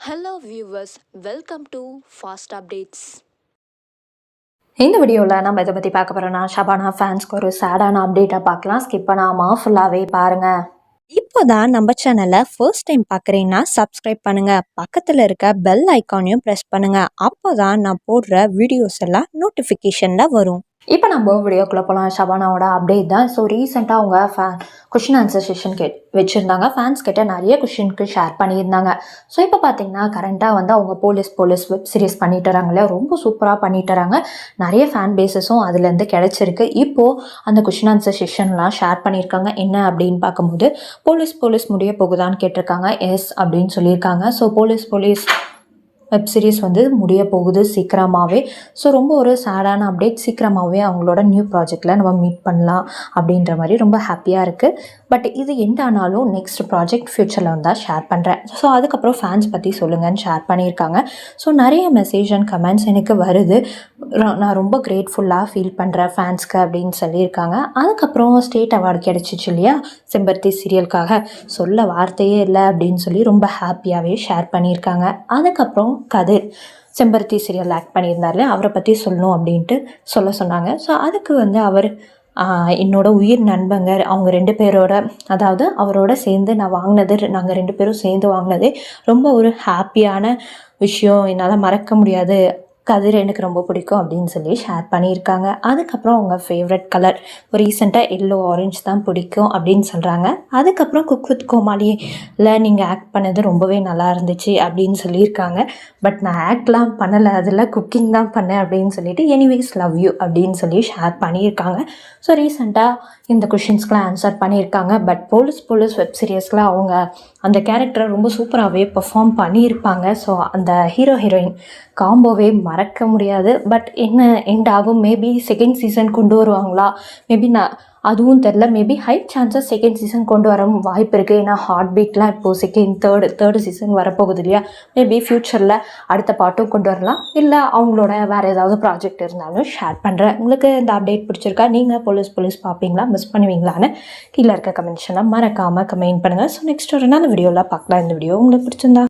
Hello viewers welcome to fast updates இந்த வீடியோவில் நம்ம இதை பற்றி பார்க்க போகிறோம்னா ஷபானா ஃபேன்ஸ்க்கு ஒரு சேடான அப்டேட்டை பார்க்கலாம். ஸ்கிப் பண்ணாமல் ஃபுல்லாகவே பாருங்கள் இப்போதான் நம்ம சேனலை ஃபர்ஸ்ட் டைம் பார்க்குறீங்கன்னா சப்ஸ்கிரைப் பண்ணுங்க. பக்கத்தில் இருக்க பெல் ஐக்கானையும் ப்ரெஸ் பண்ணுங்கள் அப்போ தான் நான் போடுற வீடியோஸ் எல்லாம் நோட்டிஃபிகேஷனில் வரும். இப்போ நம்ம வீடியோக்குள்ளே போகலாம் ஷபானாவோட அப்டேட் தான். ஸோ ரீசெண்டாக அவங்க ஃபே கொஷின் ஆன்சர் செஷன் கே வச்சுருந்தாங்க. ஃபேன்ஸ் கிட்ட நிறைய கொஷினுக்கு ஷேர் பண்ணியிருந்தாங்க. ஸோ இப்போ பார்த்தீங்கன்னா கரண்ட்டாக வந்து அவங்க போலீஸ் போலீஸ் வெப் சீரிஸ் பண்ணிட்டு வராங்களே ரொம்ப சூப்பராக பண்ணிட்டு வராங்க. நிறைய ஃபேன் பேஸஸும் அதுலேருந்து கிடச்சிருக்கு. இப்போது அந்த கொஷின் ஆன்சர் செஷன்லாம் ஷேர் பண்ணியிருக்காங்க. என்ன அப்படின்னு பார்க்கும்போது போலீஸ் போலீஸ் முடிய போகுதான்னு கேட்டிருக்காங்க. எஸ் அப்படின்னு சொல்லியிருக்காங்க. So police police web series வந்து முடிய போகுது சீக்கிரமாகவே ஸோ ரொம்ப ஒரு சேடான அப்டேட். சீக்கிரமாகவே அவங்களோட நியூ ப்ராஜெக்டில் நம்ம மீட் பண்ணலாம் அப்படின்ற மாதிரி ரொம்ப ஹாப்பியாக இருக்குது பட் இது எண்ட் ஆனாலும் நெக்ஸ்ட் ப்ராஜெக்ட் ஃப்யூச்சரில் வந்தால் ஷேர் பண்ணுறேன் ஸோ அதுக்கப்புறம் ஃபேன்ஸ் பற்றி சொல்லுங்கன்னு ஷேர் பண்ணியிருக்காங்க. ஸோ நிறைய மெசேஜ் அண்ட் கமெண்ட்ஸ் எனக்கு வருது. நான் ரொம்ப கிரேட்ஃபுல்லாக ஃபீல் பண்ணுறேன் ஃபேன்ஸ்க்கு அப்படின்னு சொல்லியிருக்காங்க. அதுக்கப்புறம் ஸ்டேட் அவார்டு கிடச்சிச்சு இல்லையா? செம்பருத்தி சீரியலுக்காக சொல்ல வார்த்தையே இல்லை அப்படின்னு சொல்லி ரொம்ப ஹாப்பியாகவே ஷேர் பண்ணியிருக்காங்க. அதுக்கப்புறம் கதிர் செம்பருத்தி சீரியல் ஆக்ட் பண்ணியிருந்தார்ல அவரை பற்றி சொல்லணும் அப்படின்ட்டு சொல்ல சொன்னாங்க. ஸோ அதுக்கு வந்து அவர் என்னோடய என்னோட உயிர் நண்பங்க அவங்க ரெண்டு பேரோட அதாவது அவரோட சேர்ந்து நான் வாங்கினது நாங்கள் ரெண்டு பேரும் சேர்ந்து வாங்கினது ரொம்ப ஒரு ஹாப்பியான விஷயம். என்னால் மறக்க முடியாது. கதிர் எனக்கு ரொம்ப பிடிக்கும் அப்படின்னு சொல்லி ஷேர் பண்ணியிருக்காங்க. அதுக்கப்புறம் அவங்க ஃபேவரட் கலர் ரீசெண்டாக எல்லோ ஆரஞ்சு தான் பிடிக்கும் அப்படின்னு சொல்கிறாங்க அதுக்கப்புறம் குக் வித் கோமாளியில் நீங்கள் ஆக்ட் பண்ணது ரொம்பவே நல்லா இருந்துச்சு அப்படின்னு சொல்லியிருக்காங்க. பட் நான் ஆக்ட்லாம் பண்ணலை அதில் குக்கிங் தான் பண்ணேன் அப்படின்னு சொல்லிட்டு எனிவேஸ் லவ் யூ அப்படின்னு சொல்லி ஷேர் பண்ணியிருக்காங்க. ஸோ ரீசெண்டாக இந்த கொஷின்ஸ்க்கெலாம் ஆன்சர் பண்ணியிருக்காங்க. பட் போலீஸ் போலீஸ் வெப் சீரியஸில் அவங்க அந்த கேரக்டரை ரொம்ப சூப்பராகவே பெர்ஃபார்ம் பண்ணியிருப்பாங்க. ஸோ அந்த ஹீரோ ஹீரோயின் காம்போவே மறக்க முடியாது. பட் என்ன எண்ட் ஆகும்? மேபி செகண்ட் சீசன் கொண்டு வருவாங்களா? மேபி நான் அதுவும் தெரில maybe high chances second season கொண்டு வர வாய்ப்பு இருக்குது ஏன்னா ஹார்ட் பீட்லாம் இப்போது செகண்ட் தேர்டு தேர்டு சீசன் வரப்போகுது இல்லையா? மேபி ஃப்யூச்சரில் அடுத்த பாட்டும் கொண்டு வரலாம். இல்லை அவங்களோட வேறு ஏதாவது ப்ராஜெக்ட் இருந்தாலும் ஷேர் பண்ணுறேன் உங்களுக்கு இந்த அப்டேட் பிடிச்சிருக்கா? நீங்கள் போலீஸ் போலீஸ் பார்ப்பீங்களா? மிஸ் பண்ணுவீங்களான்னு கீழே இருக்க கமெண்ட்ஸ்லாம் மறக்காமல் கமெண்ட் பண்ணுங்கள் ஸோ நெக்ஸ்ட் ஒரு நல்ல வீடியோவில் பார்க்கலாம். இந்த வீடியோ உங்களுக்கு பிடிச்சிருந்தா